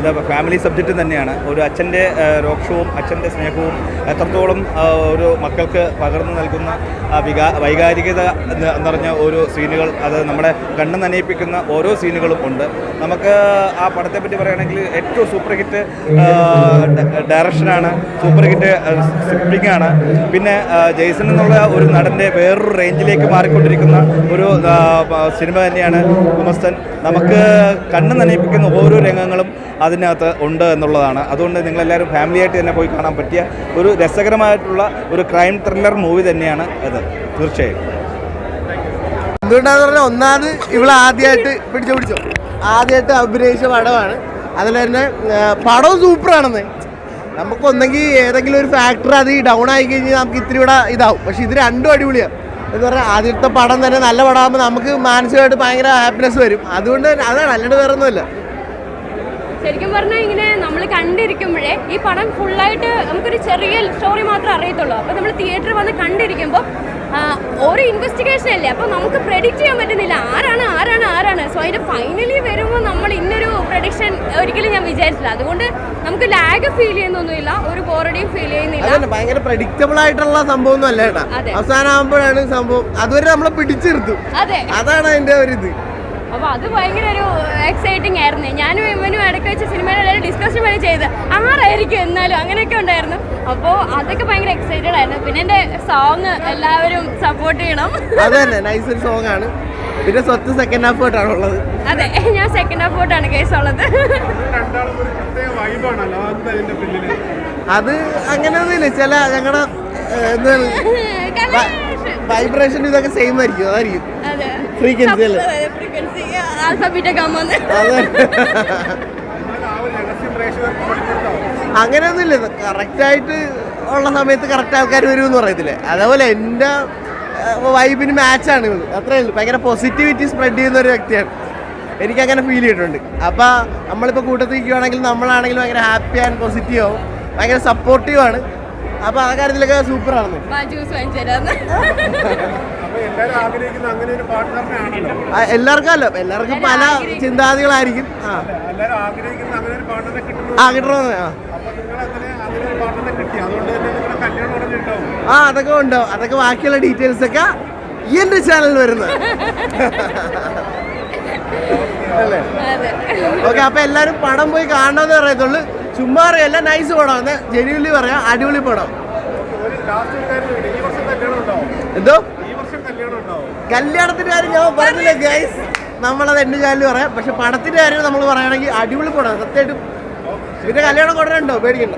എന്താ family subject തന്നെയാണ്. ഒരു അച്ഛന്റെ രോക്ഷവും അച്ഛന്റെ സ്നേഹവും എത്രത്തോളം ഒരു മക്കൾക്ക് പകർന്നു നൽകുന്ന വികാ വൈകാരികത നിറഞ്ഞ ഓരോ സീനുകൾ അത് നമ്മുടെ കണ്ണ് നനയിപ്പിക്കുന്ന ഓരോ സീനുകളും ഉണ്ട്. നമുക്ക് ആ പടത്തെ പറ്റി പറയുകയാണെങ്കിൽ ഏറ്റവും സൂപ്പർ ഹിറ്റ് ഡയറക്ഷനാണ് സൂപ്പർ ഹിറ്റ് സ്ക്രിപ്റ്റിംഗ് ആണ്. പിന്നെ ജെയ്സൺ എന്നുള്ള ഒരു നടന്റെ വേറൊരു റേഞ്ചിലേക്ക് മാറിക്കൊണ്ടിരിക്കുന്ന ഒരു സിനിമ തന്നെയാണ് ഗുമസ്തൻ നമുക്ക് കണ്ണ് നനയിപ്പിക്കുന്ന ഓരോ രംഗങ്ങളും അതിനകത്ത് ഉണ്ട് എന്നുള്ളതാണ്. അതുകൊണ്ട് നിങ്ങളെല്ലാവരും ഫാമിലിയായിട്ട് തന്നെ പോയി കാണാൻ പറ്റിയ ഒരു രസകരമായിട്ടുള്ള ഒരു ക്രൈം ത്രില്ലർ മൂവി തന്നെയാണ് അത്. തീർച്ചയായും. എന്തുകൊണ്ടാന്ന് പറഞ്ഞാൽ ഒന്നാമത് ഇവിടെ ആദ്യമായിട്ട് പിടിച്ചു പിടിച്ചു. ആദ്യമായിട്ട് അഭിനയിച്ച പടമാണ്. അതിൽ തന്നെ പടം സൂപ്പറാണെന്ന്. നമുക്ക് ഒന്നെങ്കിൽ ഏതെങ്കിലും ഒരു ഫാക്ടർ അത് ഡൗൺ ആയി കഴിഞ്ഞാൽ നമുക്ക് ഇത്തിരി കൂടെ ഇതാവും. പക്ഷെ ഇത് രണ്ടും അടിപൊളിയാണ് എന്ന് പറഞ്ഞാൽ ആദ്യത്തെ പടം തന്നെ നല്ല പടമാകുമ്പോൾ നമുക്ക് മാനസികമായിട്ട് ഭയങ്കര ഹാപ്പിനെസ് വരും. അതുകൊണ്ട് തന്നെ അതാണ് അല്ലാണ്ട് വേറെ ഒന്നുമില്ല ശരിക്കും പറഞ്ഞാൽ ഇങ്ങനെ നമ്മൾ കണ്ടിരിക്കുമ്പോഴേ ഈ പടം ഫുള്ളായിട്ട് നമുക്കൊരു ചെറിയ സ്റ്റോറി മാത്രമേ അറിയത്തുള്ളൂ. അപ്പോൾ നമ്മൾ തിയേറ്ററിൽ വന്ന് കണ്ടിരിക്കുമ്പോൾ ഒരു ഇൻവെസ്റ്റിഗേഷൻ അല്ലേ? അപ്പോൾ നമുക്ക് പ്രെഡിക്റ്റ് ചെയ്യാൻ പറ്റുന്നില്ല. ആരാണ് ആരാണ് ആരാണ്? സോ അതിന്റെ ഫൈനലി വരുമ്പോൾ നമ്മൾ ഇന്നൊരു പ്രഡിക്ഷൻ ഒരിക്കലും ഞാൻ വിചാരിച്ചില്ല. അതുകൊണ്ട് നമുക്ക് ലാഗ് ഫീൽ ചെയ്യുന്നൊന്നുമില്ല. ഒരു ബോറടിയും ഫീൽ ചെയ്യുന്നില്ല. ഭയങ്കര പ്രഡിക്റ്റബിൾ ആയിട്ടുള്ള സംഭവം ഒന്നും അല്ല കേട്ടോ. അവസാനമാകുമ്പോഴാണ് സംഭവം. അതുവരെ നമ്മളെ പിടിച്ചിരുത്തും. അതെ. അതാണ് അതിന്റെ ഒരു ഇത് അപ്പോൾ അത് ഭയങ്കര ഒരു എക്സൈറ്റിംഗ് ആയിരുന്നു. ഞാനും ഇവനും ഇടയ്ക്ക് വെച്ച് സിനിമയുടെ ഡിസ്കഷൻ വരെ ചെയ്ത് ആറായിരിക്കും എന്നാലും അങ്ങനെയൊക്കെ ഉണ്ടായിരുന്നു. അപ്പോൾ അതൊക്കെ ഭയങ്കര എക്സൈറ്റഡ് ആയിരുന്നു. പിന്നെ എന്റെ സോങ് എല്ലാവരും സപ്പോർട്ട് ചെയ്യണം. അത് നൈസ് ഒരു സോങ് ആണ്. പിന്നെ സ്വത്ത് സെക്കൻഡ് ഹാഫ് ആയിട്ടാണ് ഉള്ളത്. അതെ ഞാൻ സെക്കൻഡ് ഹാഫ് ഹാഫോട്ടാണ് കേസ് ഉള്ളത്. അത് അത് അങ്ങനെയൊന്നുമില്ല. ചില ഞങ്ങളുടെ എന്താണ് വൈബ്രേഷൻ ഇതൊക്കെ സെയിം ആയിരിക്കും അതായിരിക്കും. Frequency അല്ലേ? ഫ്രീക്വൻസി ആൽഫബീറ്റ് ഗമ്മന്ന് അങ്ങനെയൊന്നുമില്ല. കറക്റ്റ് ആയിട്ട് ഉള്ള സമയത്ത് കറക്റ്റ് ആൾക്കാർ വരും എന്ന് പറയത്തില്ലേ? അതേപോലെ എന്റെ വൈബിന് മാച്ചാണ് ഇത് അത്രേ ഉള്ളൂ. ഭയങ്കര പോസിറ്റിവിറ്റി സ്പ്രെഡ് ചെയ്യുന്ന ഒരു വ്യക്തിയാണ്. എനിക്ക് അങ്ങനെ ഫീൽ ചെയ്തിട്ടുണ്ട്. അപ്പോൾ നമ്മളിപ്പോൾ കൂട്ടത്തിൽ നിൽക്കുകയാണെങ്കിൽ നമ്മളാണെങ്കിൽ ഭയങ്കര ഹാപ്പി ആൻഡ് പോസിറ്റീവ് ആവും. ഭയങ്കര സപ്പോർട്ടീവ് ആണ് അപ്പോൾ ആ കാര്യത്തിലൊക്കെ സൂപ്പർ ആണെന്ന്. വാങ്ങിച്ചു അപ്പൊ എല്ലാരും ആഗ്രഹിക്കുന്ന അങ്ങനെ ഒരു പാർട്ട്ണറിനെ ആ, എല്ലാവർക്കും അല്ല എല്ലാവർക്കും പല ചിന്താഗതികളായിരിക്കും. ആ. എല്ലാരും ആഗ്രഹിക്കുന്ന അങ്ങനെ ഒരു പാർട്ട്ണറെ കിട്ടുന്നു. ആ കിട്ടണമെന്ന് ആ. അതൊക്കെ ഉണ്ടോ. അതൊക്കെ ബാക്കിയുള്ള ഡീറ്റെയിൽസ് ഒക്കെ ഈ ചാനൽ ചാനലിൽ വരുന്നത്. അല്ലേ? ഓക്കെ അപ്പൊ എല്ലാരും പടം പോയി കാണണമെന്ന് പറയത്തുള്ളൂ. ചുമ്മാ അറിയല്ല നൈസ് പടം. ജെന്യൂലി പറയാം അടിപൊളി പടം. എന്തോ? കല്യാണത്തിന്റെ കാര്യം ഞാൻ പറഞ്ഞില്ല ഗൈസ് നമ്മളത് എന്റെ ചാനലിൽ പറയാം. പക്ഷെ പടത്തിന്റെ കാര്യം നമ്മൾ പറയുകയാണെങ്കിൽ അടിപൊളി പടം സത്യമായിട്ടും. പിന്നെ കല്യാണം കൊടുക്കണ്ടോ പേടിക്കണ്ട.